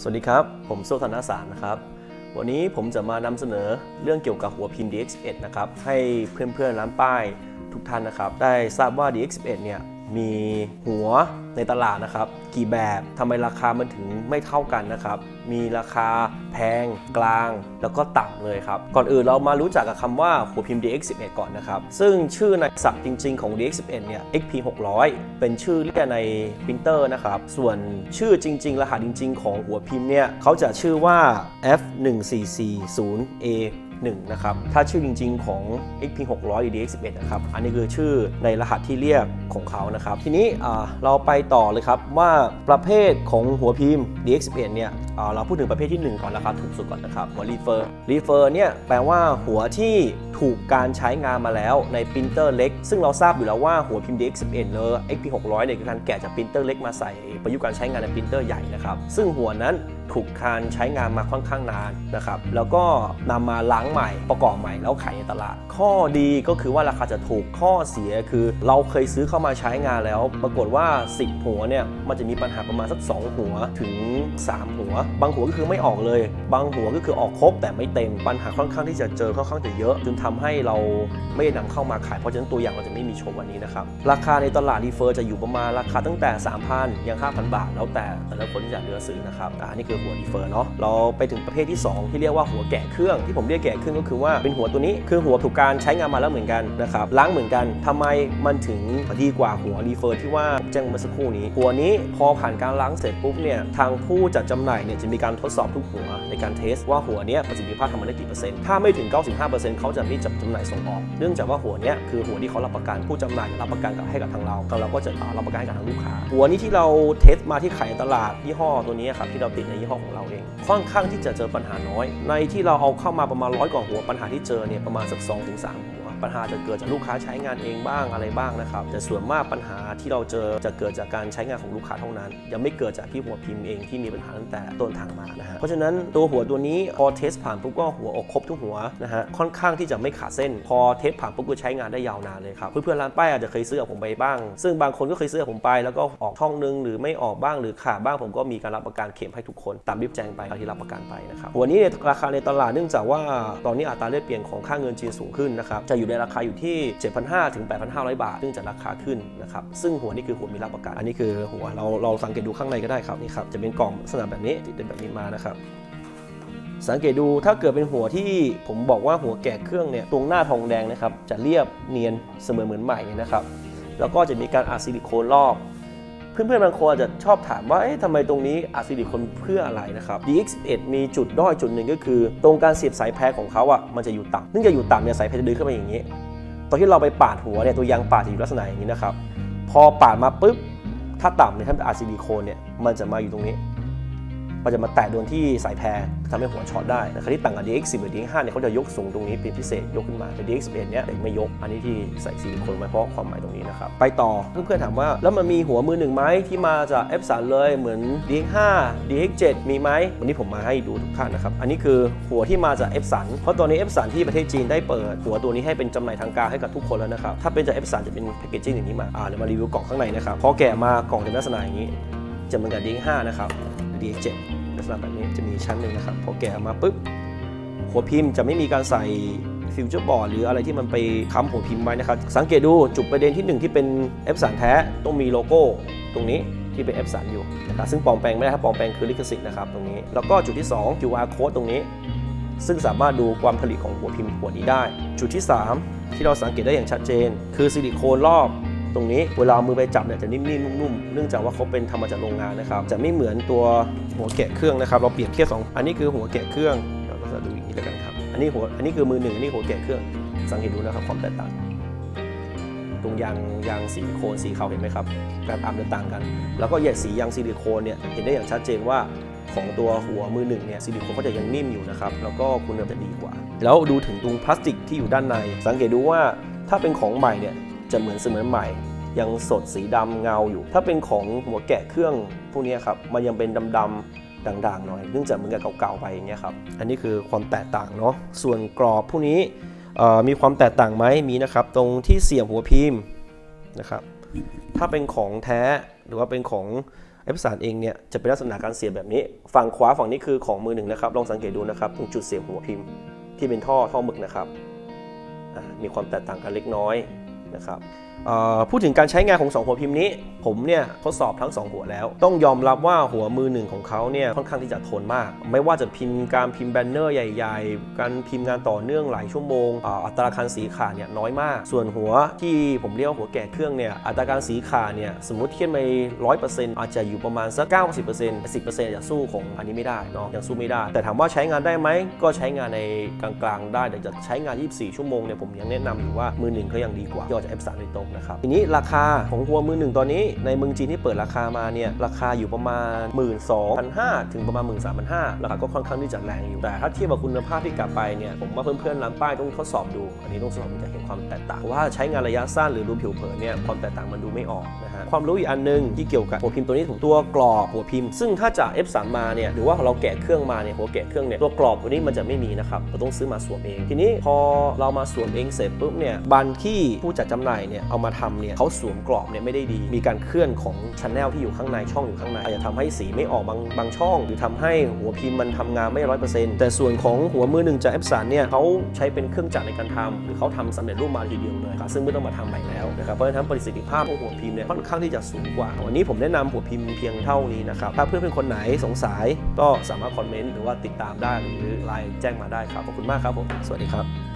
สวัสดีครับ ผมโซธนาสารนะครับ วันนี้ผมจะมานำเสนอเรื่องเกี่ยวกับหัวพิมพ์ DX11 นะครับ ให้เพื่อนๆร้านป้ายทุกท่านนะครับ ได้ทราบว่า DX11 เนี่ย มีหัวในตลาดนะครับ กี่แบบทำไมราคามันถึงไม่เท่ากันนะครับ มีราคาแพงกลางแล้วก็ต่ำเลยครับ ก่อนอื่นเรามารู้จักกับคำว่าหัวพิมพ์ DX11 ก่อนนะครับ ซึ่งชื่อในศัพท์จริง ๆของ DX11 เนี่ย XP 600 เป็นชื่อเรียกในปรินเตอร์นะครับ ส่วนชื่อจริง ๆ รหัสจริง ๆ ของหัวพิมพ์เนี่ยเขาจะชื่อว่า F1440A 1นะครับถ้าชื่อจริง ๆ ของ XP 600 DX11 นะครับอันนี้คือชื่อในรหัสที่เรียกของเขานะครับทีนี้เราไปต่อเลยครับว่าประเภทของหัวพิมพ์ DX11 เนี่ยเราพูดถึงประเภทที่ 1 ก่อนราคาถูกสุดก่อนนะครับหัวรีเฟอร์รีเฟอร์เนี่ยแปลว่าหัวที่ถูกการใช้งานมาแล้วในปรินเตอร์เล็ก ซึ่งเราทราบอยู่แล้วว่าหัวพิมพ์ DX11 เลย XP 600เนี่ยคือการแกะจากปรินเตอร์เล็กมาใส่ประยุกต์การใช้งานในปรินเตอร์ใหญ่นะครับซึ่งหัวนั้น ถูกการใช้งานมาค่อนข้างนานนะครับแล้วก็นำมาล้างใหม่ประกอบใหม่แล้วขายในตลาด ข้อดีก็คือว่าราคาจะถูกข้อเสียคือ เราเคยซื้อเข้ามาใช้งานแล้ว ปรากฏว่า 10 หัวเนี่ยมันจะมีปัญหาประมาณสัก 2 หัวถึง 3 หัว บางหัวก็คือไม่ออกเลย บางหัวก็คือออกครบแต่ไม่เต็มปัญหาค่อนข้างที่จะเจอค่อนข้างจะเยอะ จนทำให้เราไม่ได้นำเข้ามาขายเพราะฉะนั้นตัวอย่างเราจะไม่มีโชว์วันนี้นะครับราคาในตลาดรีเฟอร์จะอยู่ประมาณราคาตั้งแต่ 3,000ยัง5,000 บาท แล้วแต่แต่ละคนที่จะเลือกซื้อนะครับอ่านี่คือหัวรีเฟอร์เนาะเราไปถึงประเภทที่ 2 ที่เรียกว่าหัวแกะเครื่องที่ผมเรียกแกะเครื่องก็คือว่าเป็นหัวตัวนี้คือหัวถูกการใช้งานมาแล้วเหมือนกันนะครับล้างเหมือนกันทำไมมันถึงดีกว่าหัวรีเฟอร์ที่ว่าแจ้งเมื่อสักครู่นี้ หัวนี้พอผ่านการล้างเสร็จปุ๊บเนี่ยทางผู้จัดจำหน่ายเนี่ยจะมีการทดสอบทุกหัวในการเทสว่าหัวเนี้ยประสิทธิภาพทำมันได้กี่เปอร์เซ็นต์ถ้าไม่ถึง 95%เขาจะไม่จับจำหน่ายส่งออก เนื่องจากว่าหัวเนี้ยคือหัวที่เขารับประกันผู้จำหน่ายรับประกันกับให้กับทางเราทางเราก็จะรับประกันให้กับทางลูกค้าหัวนี้ที่เราเทสมาที่ขายตลาดยี่ห้อตัวนี้ครับที่เราติดในยห้อของเราเองค่อนข้างที่จะเจอปัญหาน้อย ในที่เราเอาเข้ามาประมาณร้อยกว่าหัวปัญหาที่เจอเนี่ยประมาณสัก2-3ถึงหัว ปัญหาจะเกิดจากลูกค้าใช้งานเองบ้างอะไรบ้างนะครับ แต่ส่วนมากปัญหาที่เราเจอจะเกิดจากการใช้งานของลูกค้าเท่านั้น ยังไม่เกิดจากที่หัวพิมพ์เองที่มีปัญหาตั้งแต่ต้นทางมานะฮะเพราะฉะนั้นตัวหัวตัวนี้พอเทสผ่านปุ๊บก็หัวออกครบทุกหัวนะฮะค่อนข้างที่จะไม่ขาดเส้น พอเทสผ่านปุ๊บก็ใช้งานได้ยาวนานเลยครับเพื่อนๆร้านป้ายอาจจะเคยซื้อกับผมไปบ้าง ซึ่งบางคนก็เคยซื้อกับผมไป แล้วก็ออกช่องนึงหรือไม่ออกบ้างหรือขาดบ้างผมก็มีการรับประกันเข็มให้ทุกคนตามรีบแจ้งไปที่รับประกันไปนะครับหัวนี้ราคาในตลาดเนื่องจากว่าตอนนี้อัตราแลกเปลี่ยนของค่าเงินจีนสูงขึ้นนะครับจะอยู่ในราคาอยู่ที่ 7,500 ถึง 8,500 บาท ซึ่งจะราคาขึ้นนะครับ ซึ่งหัวนี่คือหัวมีรับประกัน อันนี้คือหัวเราเราสังเกตดูข้างในก็ได้ครับนี่ครับ จะเป็นกล่องลักษณะแบบนี้ที่เป็นแบบนี้มานะครับสังเกตดูถ้าเกิดเป็นหัวที่ผมบอกว่าหัวแกะเครื่องเนี่ยตรงหน้าทองแดงนะครับ จะเรียบเนียนเสมอเหมือนใหม่นะครับ แล้วก็จะมีการอัดซิลิโคนรอบ เพื่อนๆบางคนอาจจะชอบถามว่าเอ๊ะทำไมตรงนี้อัดซิลิโคนเพื่ออะไรนะครับ DX11 มีจุดด้อยจุดหนึ่งก็คือ ตรงการเสียบสายแพรของเขาอะมันจะอยู่ต่ำเนื่องจากอยู่ต่ำเนี่ยสายแพรจะดึงขึ้นมาอย่างนี้ ตอนที่เราไปปาดหัวเนี่ยตัวยางปาดจะอยู่ลักษณะอย่างนี้นะครับพอปาดมาปุ๊บถ้าต่ำเนี่ยถ้าเป็นอัดซิลิโคนเนี่ยมันจะมาอยู่ตรงนี้ มันจะมาแตะโดนที่สายแพรทำให้หัวช็อตได้นะครับที่ต่างกับ DX10 หรือ DX5 เนี่ยเขาจะยกสูงตรงนี้เป็นพิเศษยกขึ้นมาแต่ DX11 เนี่ยเด็กไม่ยก อันนี้ที่ใส่ซิลิโคนไว้เพราะความหมายตรงนี้นะครับไปต่อเพื่อนๆถามว่าแล้วมันมีหัวมือหนึ่งไหมที่มาจาก F3 เลยเหมือน DX5 DX7 มีไหมวันนี้ผมมาให้ดูทุกท่านนะครับอันนี้คือหัวที่มาจาก F3 เพราะตอนนี้ F3 ที่ประเทศจีนได้เปิด หัวตัวนี้ให้เป็นจำหน่ายทางการให้กับทุกคนแล้วนะครับถ้าเป็นจาก F3 จะเป็นแพคเกจจิ้งอย่างนี้มาอ่าเดี๋ยวมารีวิวกล่องข้างในนะครับพอแกะมากล่องจะลักษณะอย่างนี้ จะเหมือนกับ DX5 นะครับหรือ DX7 ลักษณะแบบนี้จะมีชั้นหนึ่งนะครับพอแกะออกมาปุ๊บหัวพิมพ์จะไม่มีการใส่ฟิวเจอร์บอร์ดหรืออะไรที่มันไปค้ำหัวพิมพ์ไว้นะครับ สังเกตดูจุดประเด็นที่หนึ่งที่เป็น F3 แท้ต้องมีโลโก้ตรงนี้ที่เป็น F3 อยู่นะครับซึ่งปลอมแปลงไม่ได้ครับปลอมแปลงคือลิขสิทธิ์นะครับตรงนี้ แล้วก็จุดที่ 2 QR code ตรงนี้ ซึ่งสามารถดูความผลิตของหัวพิมพ์หัวนี้ได้ จุดที่ 3 ที่เราสังเกตได้อย่างชัดเจน คือซิลิโคนรอบ ตรงนี้เวลามือไปจับเนี่ยจะนิ่มๆนุ่มๆเนื่องจากว่าเขาเป็นทำมาจากโรงงานนะครับจะไม่เหมือนตัวหัวแกะเครื่องนะครับ เราเปรียบเทียบสองอันนี้คือหัวแกะเครื่องเราก็จะดูอย่างนี้แล้วกันครับอันนี้หัวอันนี้คือมือหนึ่งอันนี้หัวแกะเครื่องสังเกตดูนะครับความแตกต่างตรงยางยางซิลิโคนสีขาวเห็นไหมครับการอัพจะต่างกัน แล้วก็แยกสียางซิลิโคนเนี่ยเห็นได้อย่างชัดเจนว่าของตัวหัวมือหนึ่งเนี่ยซิลิโคนก็จะยังนิ่มอยู่นะครับแล้วก็คุณภาพจะดีกว่า แล้วดูถึงตรงพลาสติกที่อยู่ด้านใน สังเกตดูว่าถ้าเป็นของใหม่เนี่ย จะเหมือนเสมือนใหม่ ยังสดสีดำเงาอยู่ ถ้าเป็นของหัวแกะเครื่องพวกนี้ครับมันยังเป็นดำๆด่างๆหน่อยเนื่องจากเหมือนกับเก่าๆไปอย่างเงี้ยครับอันนี้คือความแตกต่างเนาะส่วนกรอบพวกนี้มีความแตกต่างไหมมีนะครับ ตรงที่เสียบหัวพิมพ์นะครับถ้าเป็นของแท้หรือว่าเป็นของ F3 เองเนี่ยจะเป็นลักษณะการเสียบแบบนี้ ฝั่งขวาฝั่งนี้คือของมือหนึ่งนะครับลองสังเกตดูนะครับตรงจุดเสียบหัวพิมพ์ที่เป็นท่อท่อหมึกนะครับมีความแตกต่างกันเล็กน้อย นะครับ พูดถึงการใช้งานของ 2 หัวพิมพ์นี้ ผมเนี่ยทดสอบทั้ง 2 หัวแล้ว ต้องยอมรับว่าหัวมือหนึ่งของเขาเนี่ยค่อนข้างที่จะทนมาก ไม่ว่าจะพิมพ์การพิมพ์แบนเนอร์ใหญ่ ๆ การพิมพ์งานต่อเนื่องหลายชั่วโมงอัตราการสีขาดเนี่ยน้อยมาก ส่วนหัวที่ผมเรียกว่าหัวแก่เครื่องเนี่ยอัตราการสีขาดเนี่ยสมมติเทียบไปร้อยเปอร์เซ็นต์อาจจะอยู่ประมาณสักเก้าสิบเปอร์เซ็นต์สิบเปอร์เซ็นต์จะสู้ของอันนี้ไม่ได้เนาะยังสู้ไม่ได้ แต่ถามว่าใช้งานได้ไหมก็ใช้งานในกลางๆได้แต่จะใช้งาน 24 ชั่วโมงเนี่ยผมยังแนะนำอยู่ว่ามือหนึ่งเขายังดีกว่าที่ออกจาก F3 โดยตรงนะครับทีนี้ราคาของหัวมือหนึ่งตอนนี้ในเมืองจีนที่เปิดราคามาเนี่ยราคาอยู่ประมาณ 1 2 5 0 0ถึงประมาณ 1 3 5 0 0ราคาก็ค่อนข้างที่จะแรงอยู่ แต่ถ้าเทียบกับคุณภาพที่กลับไปเนี่ยผมว่าเพื่อนๆร้านป้ายต้องทดสอบดู อันนี้ต้องทดสอบจะเห็นความแตกต่างเพราะว่าใช้งานระยะสั้นหรือดูผิวเผินเนี่ยความแตกต่างมันดูไม่ออกนะ ความรู้อีกอันหนึงที่เกี่ยวกับหัวพิมพ์ตัวนี้ของตัวกรอบหัวพิมพ์ ซึ่งถ้าจาก F3 มาเนี่ยหรือว่าเราแกะเครื่องมาเนี่ยหัวแกะเครื่องเนี่ยตัวกรอบตัวนี้มันจะไม่มีนะครับเราต้องซื้อมาสวมเอง ทีนี้พอเรามาสวมเองเสร็จปุ๊บเนี่ยบันที่ผู้จัดจำหน่ายเนี่ยเอามาทำเนี่ยเขาสวมกรอบเนี่ยไม่ได้ดี มีการเคลื่อนของชันแนลที่อยู่ข้างในช่องอยู่ข้างในอาจจะทำให้สีไม่ออกบางบางช่อง หรือทำให้หัวพิมพ์มันทำงานไม่ร้อยเปอร์เซ็นต์แต่ส่วนของหัวมือหนึ่งจาก F3 เนี่ยเขาใช้เป็นเครื่องจักรในการทำหรือเขาทำสำเร็จรูปมาทีเดียวเลยครับซึ่งไม่ต้องมาทำใหม่แล้วนะครับเพราะฉะนั้นประสิทธิภาพของหัวพิมพ์เนี่ยค่อนข้างที่จะสูงกว่า วันนี้ผมแนะนำหัวพิมพ์เพียงเท่านี้นะครับ ถ้าเพื่อนๆคนไหนสงสัยก็สามารถคอมเมนต์หรือว่าติดตามได้หรือไลน์แจ้งมาได้ครับ ขอบคุณมากครับผม สวัสดีครับ